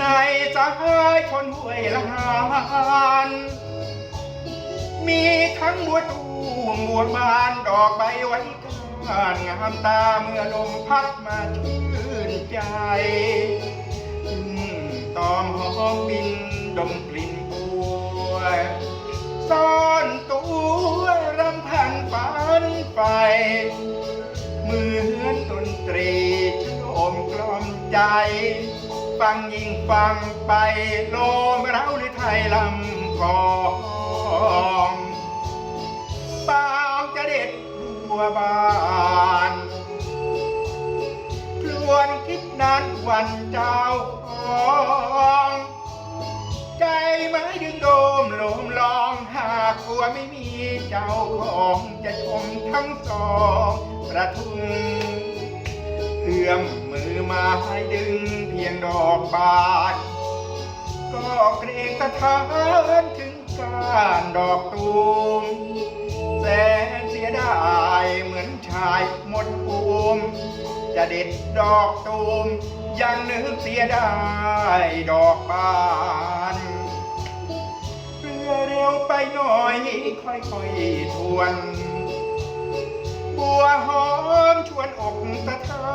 สหายชนห้วยลานมีทั้งบัวตูมบัวบานดอกใบไว้การงามตาเมื่อลมพัดมาชื่นใจตอมหอมบินดมกลิ่นบัวซ่อนตัวรำพันฝันไปเหมือนดนตรีชโลมกล่อมใจ ฟังยิ่งฟังไปโลมเราหรือไทยลำกองเปล่าจะเด็ดบัวบานครวนคิดนานวันเจ้าของใจไม้ดึงโดมโลมลองหากกลัวไม่มีเจ้าของจะชมทั้งสองประทุน เอื้อมมือมาให้ดึงเพียงดอกบานก็เกรงสะท้านถึงการดอกตูมแสนเสียดายเหมือนชายหมดภูมิจะเด็ดดอกตูมยังนึกเสียได้ดอกบานเรือเร็วไปหน่อยค่อยๆทวน บัวหอมชวนอกสะท้า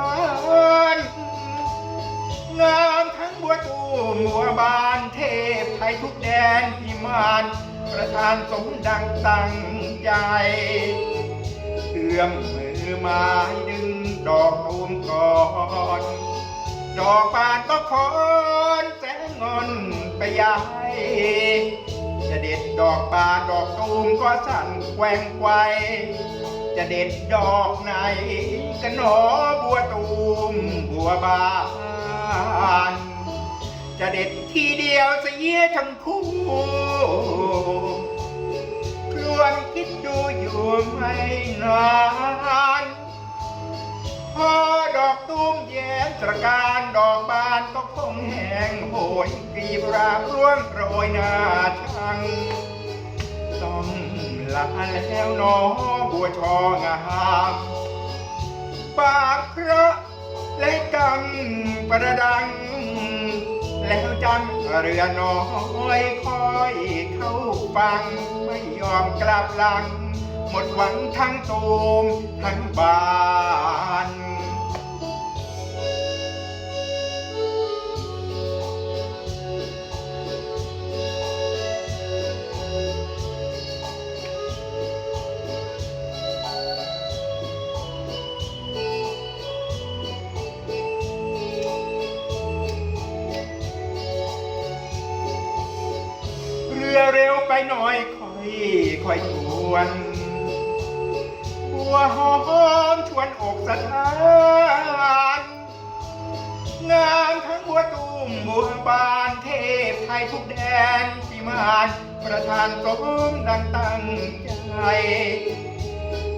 ไทยทุกแดนพิมาน ประธานสมดังตั้งใจเอื้อมมือมาให้ดึงดอกตูมก่อนดอกบานก็คอนแสงงอนไปยายจะเด็ดดอกบานดอกตูมก็สั่นแกว่งไกวจะเด็ดดอกไหนกันหนอบัวตูมบัวบาน จะเด็ดทีเดียวเสียทั้งคู่ครวนคิดดูอยู่ไม่นานพอดอกตุ้มแย้มตระการดอกบานก็คงแห้งโหยกรีบราบร่วงโรยหน้าชัง ต้องลาแล้วนอบัวชองามปากเพราะและกังประดัง แล้วจำเรือน้อยคอยเข้าฟัง ไม่ยอมกลับหลัง หมดหวังทั้งตูมทั้งบาน รือเร็วไปหน่อยค่อยค่อยชวนบัวหอมชวนอกสะท้านงามทั้งบัวตูมบัวบานเทพไทยทุกแดนพิมานประธานสมดังตั้งใจ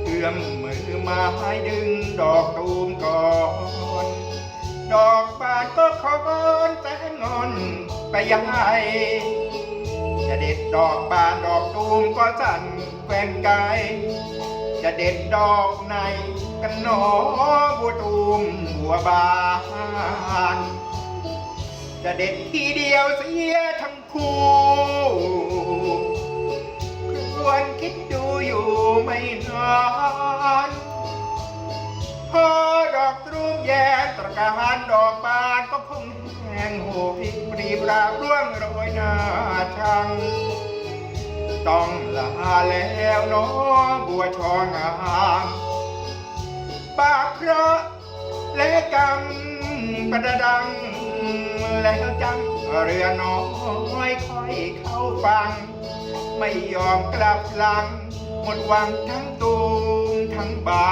เอื้อมมือมาให้ดึงดอกตูมก่อนดอกบานก็คอนแสนงอนไปยังไง จะเด็ดดอกบานดอกตูมก็สั่นแกว่งกาย จะเด็ดดอกในกันหนอบัวตูมบัวบาน จะเด็ดทีเดียวเสียทั้งคู่ควรคิดดูอยู่ไม่นานพอดอกตรุมแย้มตระการดอกบานก็คงแห้งโหย ปรีบราบร่วงโรยหน้าชัง ต้องลาแล้วน้อบัวชองามปากเพราะและกังประดัง แล้วจำเรือน้อยค่อยเข้าฟัง ไม่ยอมกลับหลัง หมดหวังทั้งตูมทั้งบา